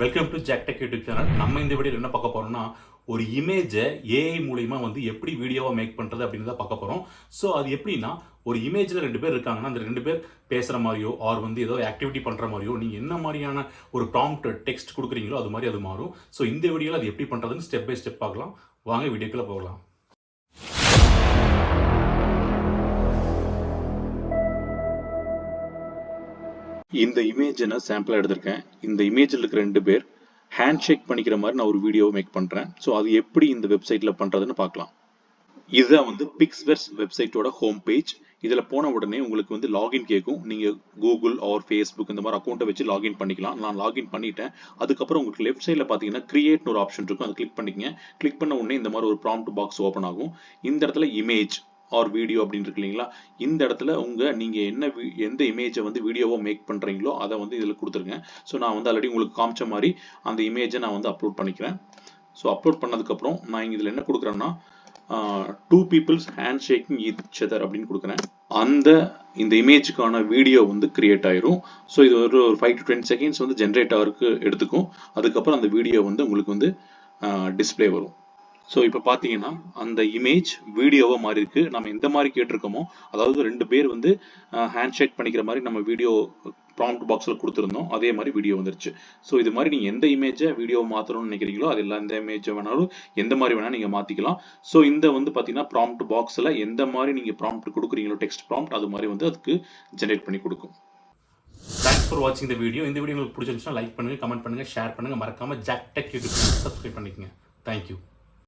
Welcome to Jack Tech YouTube channel நம்ம இந்த வீடியோவில் என்ன பார்க்க போகிறோம்னா ஒரு இமேஜை ஏஐ மூலயமா வந்து எப்படி வீடியோவை மேக் பண்ணுறது அப்படின்னு தான் பார்க்க போகிறோம் ஸோ அது எப்படின்னா ஒரு இமேஜில் ரெண்டு பேர் இருக்காங்கன்னா அந்த ரெண்டு பேர் பேசுகிற மாதிரியோ ஆர் வந்து ஏதோ ஆக்டிவிட்டி பண்ணுற மாதிரியோ நீங்கள் என்ன மாதிரியான ஒரு ப்ராம்ப்ட் டெக்ஸ்ட் கொடுக்குறீங்களோ அது மாதிரி அது மாறும். ஸோ இந்த வீடியோவில் அது எப்படி பண்ணுறதுன்னு ஸ்டெப் பை ஸ்டெப் பார்க்கலாம். வாங்க வீடியோக்குள்ளே போகலாம். இந்த இமேஜை நான் சாம்பிளாக எடுத்திருக்கேன். இந்த இமேஜில் இருக்கிற ரெண்டு பேர் ஹேண்ட் ஷேக் பண்ணிக்கிற மாதிரி நான் ஒரு வீடியோ மேக் பண்ணுறேன் ஸோ அது எப்படி இந்த வெப்சைட்டில் பண்ணுறதுன்னு பார்க்கலாம். இதுதான் வந்து பிக்ஸ்வெர்ஸ் வெப்சைட்டோட ஹோம் பேஜ் இதில் போன உடனே உங்களுக்கு வந்து லாகின் கேட்கும். நீங்கள் கூகுள் ஆர் ஃபேஸ்புக் இந்த மாதிரி அக்கௌண்ட்டை வச்சு லாகின் பண்ணிக்கலாம். நான் லாகின் பண்ணிட்டேன். அதுக்கப்புறம் உங்களுக்கு லெஃப்ட் சைடில் பார்த்தீங்கன்னா கிரியேட்னு ஒரு ஆப்ஷன் இருக்கும். அதை கிளிக் பண்ணிக்கங்க. கிளிக் பண்ண உடனே இந்த மாதிரி ஒரு ப்ராம்ப்ட் பாக்ஸ் ஓப்பன் ஆகும். இந்த இடத்துல இமேஜ் ஆர் வீடியோ அப்படின்னு இருக்கு இல்லைங்களா? இந்த இடத்துல உங்கள் நீங்கள் என்ன எந்த இமேஜை வந்து வீடியோவாக மேக் பண்ணுறீங்களோ அதை வந்து இதில் கொடுத்துருங்க. ஸோ நான் வந்து ஆல்ரெடி உங்களுக்கு காமிச்ச மாதிரி அந்த இமேஜை நான் வந்து அப்லோட் பண்ணிக்கிறேன். ஸோ அப்லோட் பண்ணதுக்கப்புறம் நான் இங்கே இதில் என்ன கொடுக்குறேன்னா two peoples hand shaking each other அப்படின்னு கொடுக்குறேன். அந்த இந்த இமேஜுக்கான வீடியோ வந்து கிரியேட் ஆயிரும். ஸோ இது ஒரு ஒரு ஃபைவ் டு டென் செகண்ட்ஸ் வந்து ஜென்ரேட் ஆகிறதுக்கு எடுத்துக்கும். அதுக்கப்புறம் அந்த வீடியோ வந்து உங்களுக்கு வந்து டிஸ்ப்ளே வரும். ஸோ இப்போ பார்த்தீங்கன்னா அந்த இமேஜ் வீடியோவாக மாறி இருக்கு. நம்ம எந்த மாதிரி கேட்டிருக்கோமோ அதாவது ரெண்டு பேர் வந்து ஹேண்ட் ஷேக் பண்ணிக்கிற மாதிரி நம்ம வீடியோ ப்ராம்ப்ட் பாக்ஸில் கொடுத்துருந்தோம். அதே மாதிரி வீடியோ வந்துருச்சு. ஸோ இது மாதிரி நீங்கள் எந்த இமேஜை வீடியோ மாற்றணும்னு நினைக்கிறீங்களோ அது எல்லாம் எந்த இமேஜை வேணாலும் எந்த மாதிரி வேணாலும் நீங்கள் மாற்றிக்கலாம் ஸோ இந்த வந்து பார்த்தீங்கன்னா ப்ராம்ப்ட் பாக்ஸில் எந்த மாதிரி நீங்கள் ப்ராம்ப்ட் கொடுக்குறீங்களோ டெக்ஸ்ட் ப்ராம்ப்ட் அது மாதிரி வந்து அதுக்கு ஜென்ரேட் பண்ணி கொடுக்கும். தேங்க்ஸ் ஃபார் வாட்சிங் இந்த வீடியோ இந்த வீடியோ உங்களுக்கு பிடிச்சிருந்துச்சுன்னா லைக் பண்ணுங்கள் கமெண்ட் பண்ணுங்கள் ஷேர் பண்ணுங்கள் மறக்காமல் ஜாக் டெக் யூடியூப் சப்ஸ்கிரைப் பண்ணிக்கங்க. Thank you